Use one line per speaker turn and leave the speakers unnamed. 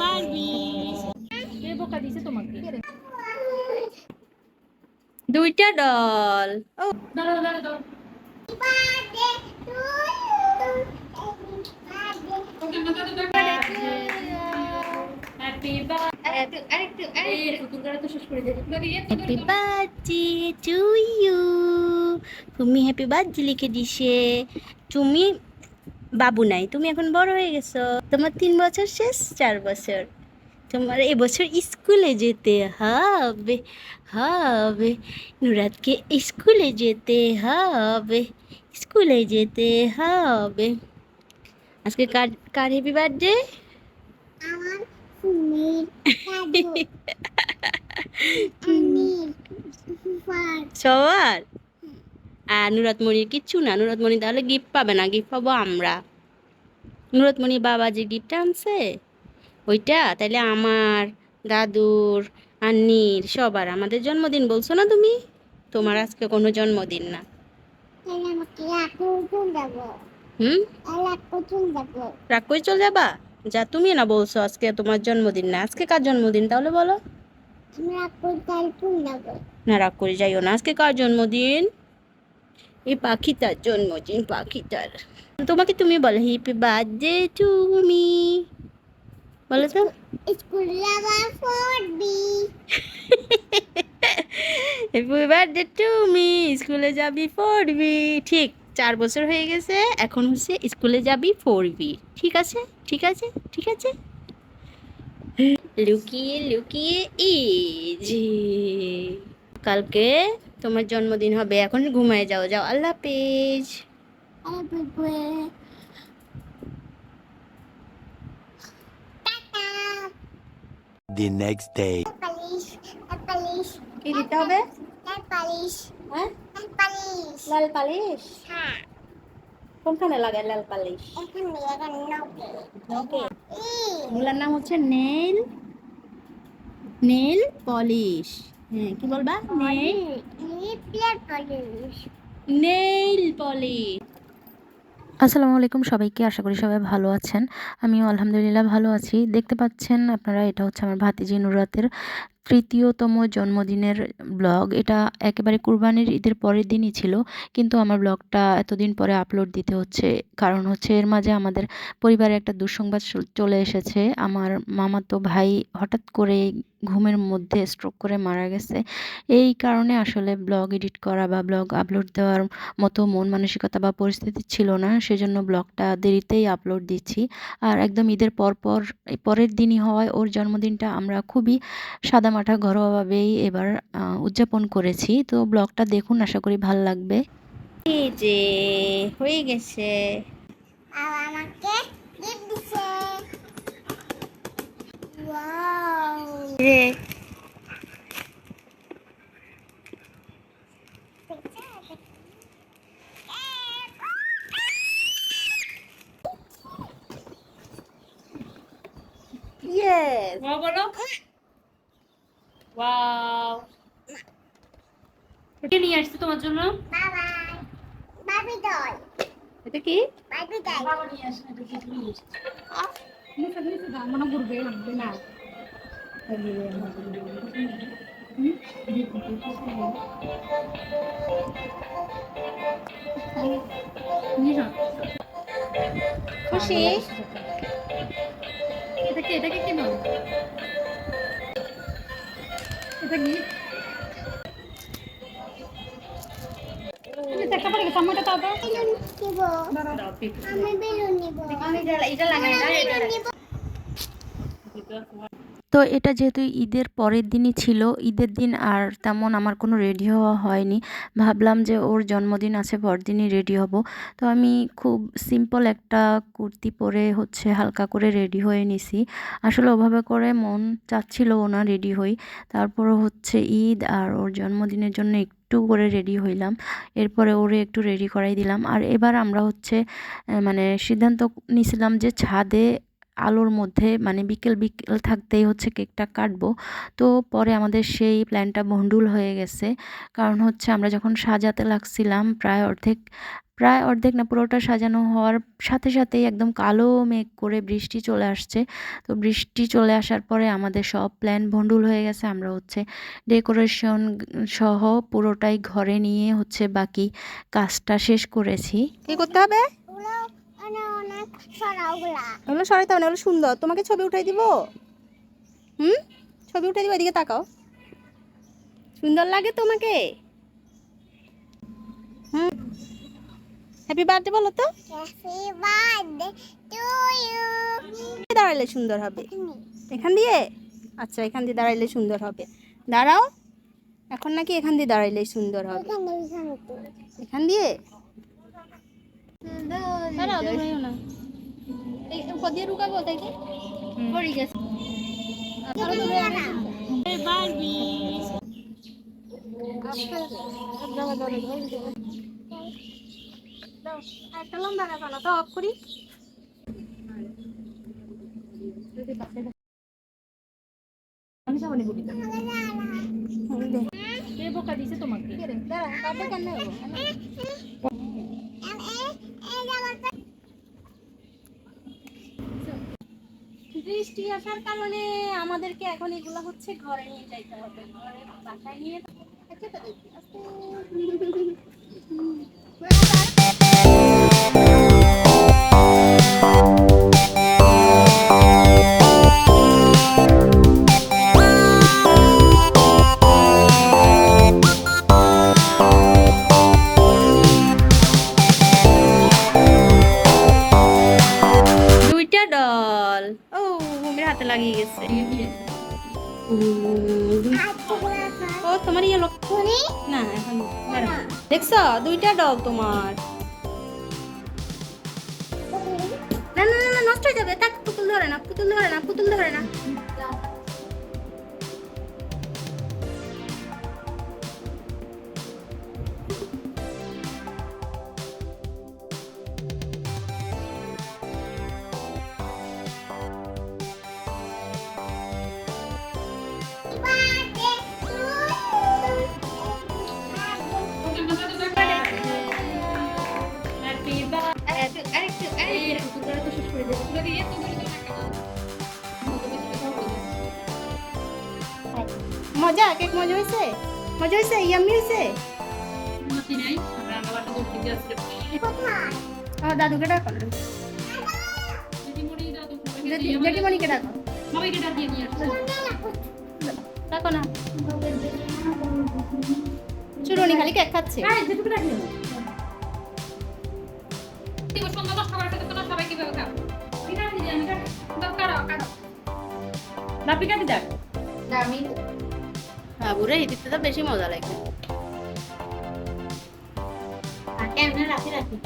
Barbie কে বোকা দিছে তোমাকে?
দুইটা ডল ও
দাঁড়াও দাঁড়াও হ্যাপি বার্থডে
টু ইউ তুমি হ্যাপি বার্থডে লিখে দিছে। তুমি বাবু নাই তুমি এখন বড় হয়ে গেছো। তোমার তিন বছর শেষ চার বছর। তোমার এবছর স্কুলে যেতে হবে হবে। নুরাতকে স্কুলে যেতে হবে স্কুলে যেতে হবে। আজকে কার কার হ্যাপি বার্থডে সবার? আর নুরাতমণির কিচ্ছু না। নুরাতমণি তাহলে গিফট পাবে না গিফট পাবো আমরা। নুরাতমণির বাবা যে গিফট আনছে ওইটা? তাহলে আমার দাদুর আন্নির সবার আমাদের জন্মদিন বলছো না তুমি? তোমার আজকে কোনো জন্মদিন না। হুম? রাগ করে চলে যাবা? যা তুমি না বলছো আজকে তোমার জন্মদিন না। আজকে কার জন্মদিন তাহলে বলো? না রাগ করে যাইও না। আজকে কার জন্মদিন? এই পাখিটার জন্মদিন পাখিটার। তোমাকে তুমি বলো হ্যাপি বার্থডে তুমি বলো তো। হ্যাপি বার্থডে তুমি স্কুলে যাবি পড়বি ঠিক চার বছর হয়ে গেছে এখন হচ্ছে স্কুলে যাবি পড়বি ঠিক আছে? ঠিক আছে? ঠিক আছে? লুকিয়ে লুকিয়ে এই যে। কালকে তোমার জন্মদিন হবে এখন ঘুমায় যাও যাও আল্লাহ
tata
the next day.
Polish polish
কি দিতে হবে?
পালিশ
হ্যাঁ?
পালিশ
লাল পালিশ।
হ্যাঁ
কোনখানে লাগায় লাল পালিশ?
এখন এখন
এগুলোর নাম হচ্ছে নেল নেল পলিশ। হ্যাঁ কি বলবা? নেইল।
লিপলেট পলিশ।
আসসালামু আলাইকুম সবাইকে আশা করি সবাই ভালো আছেন। আমিও আলহামদুলিল্লাহ ভালো আছি। দেখতে পাচ্ছেন আপনারা এটা হচ্ছে আমার ভাতিজি নুরাতের তৃতীয়তম জন্মদিনের ব্লগ। এটা একেবারে কুরবানির ঈদের পরের দিনই ছিল, কিন্তু আমার ব্লগটা এতদিন পরে আপলোড দিতে হচ্ছে। কারণ হচ্ছে এর মাঝে আমাদের পরিবারে একটা দুঃসংবাদ চল- এসেছে। আমার মামাতো ভাই হঠাৎ করে ঘুমের মধ্যে স্ট্রোক করে মারা গেছে। এই কারণে আসলে ব্লগ এডিট করা বা ব্লগ আপলোড দেওয়ার মতো মন মানসিকতা বা পরিস্থিতি ছিল না, সেজন্য ব্লগটা দেরিতেই আপলোড দিচ্ছি। আর একদম ঈদের পর পর পরের দিনই হওয়ায় ওর জন্মদিনটা আমরা খুবই সাদামাটা ঘরোয়াভাবেই এবার উদযাপন করেছি। তো ব্লগটা দেখুন আশা করি ভালো লাগবে।
এই যে হয়ে গেছে।
বাবা আমাকে গিফট দিছে। ওয়াও।
যে ইয়েস
ওয়া বলো ওয়াও কে নিয়ে আসছে তোমার জন্য।
বাবা বাবি ডল
এটা কি?
বাবি ডল
বাবা নিয়ে আসে এটা কি নিয়ে মনে করবে লাগবে না।
খুশি?
এটাকে এটাকে কি বল? এটা কি তুমি দেখা পড়ে গেছে আমাকে দাও দাও
বেলুন নিব
দাও পিপি
আমি বেলুন নিব
এটা লাগাই না এটা
নিব
তো এটা যেহেতু ঈদের পরের দিনই ছিল, ঈদের দিন আর তেমন আমার কোনো রেডি হওয়া হয়নি। ভাবলাম যে ওর জন্মদিন আছে, পরদিনই রেডি হব। তো আমি খুব সিম্পল একটা কুর্তি পরে হচ্ছে হালকা করে রেডি হয়ে নিছি। আসলে ওভাবে করে মন চাচ্ছিল না রেডি হই। তারপরে হচ্ছে ঈদ আর ওর জন্মদিনের জন্য একটু করে রেডি হইলাম। এরপরে ওরে একটু রেডি করাই দিলাম। আর এবার আমরা হচ্ছে মানে সিদ্ধান্ত নিছিলাম যে ছাদে আলোর মধ্যে মানে বিকেল বিকেল থাকতেই হচ্ছে কেকটা কাটবো। তো পরে আমাদের সেই প্ল্যানটা ভণ্ডুল হয়ে গেছে। কারণ হচ্ছে আমরা যখন সাজাতে লাগছিলাম প্রায় অর্ধেক প্রায় অর্ধেক না পুরোটা সাজানো হওয়ার সাথে সাথেই একদম কালো মেঘ করে বৃষ্টি চলে আসছে। তো বৃষ্টি চলে আসার পরে আমাদের সব প্ল্যান ভণ্ডুল হয়ে গেছে। আমরা হচ্ছে ডেকোরেশন সহ পুরোটাই ঘরে নিয়ে হচ্ছে বাকি কাজটা শেষ করেছি।
কি করতে হবে?
ওগুলো
সরাইতে হবে না সুন্দর। তোমাকে ছবি উঠাই দিব। হুম? ছবি উঠাই দিব এদিকে তাকাও। সুন্দর লাগে তোমাকে? হুম? হ্যাপি বার্থডে বলো তো। দাঁড়াইলে সুন্দর হবে। এখান। দিয়ে? আচ্ছা এখান দিয়ে দাঁড়াইলে সুন্দর হবে। দাঁড়াও। এখন নাকি এখান দিয়ে দাঁড়াইলে সুন্দর হবে।
এখান
দিয়ে? একটা লম্বা না তো অফ করি আমি যাব কে বোকা দিছে তোমাকে দাঁড়া কাটে কেন হব বৃষ্টি আসার কারণে আমাদেরকে এখন এগুলো হচ্ছে ঘরে নিয়ে যাইতে হবে। ঘরে বাসায় নিয়ে আচ্ছা তো দেখি, ও তোমার ইয়ে লক্ষ্য না এখন দেখছ? দুইটা ডল তোমার। না না না, না নষ্ট হয়ে যাবে। তাক পুতুল ধরে না পুতুল ধরে না পুতুল ধরে না। কেক মজা হয়েছে মজা হয়েছে ইয়াম্মি হয়েছে দাদুকে ডাকো জেঠিমণিকে ডাকো। না। চুরুনি খালি কেক খাচ্ছে।
বাপি কাটি দেখ আমি
হ্যাঁ বুড়ে হিদিতে তো বেশি মজা লাগে।
কেমন রাখি রাখি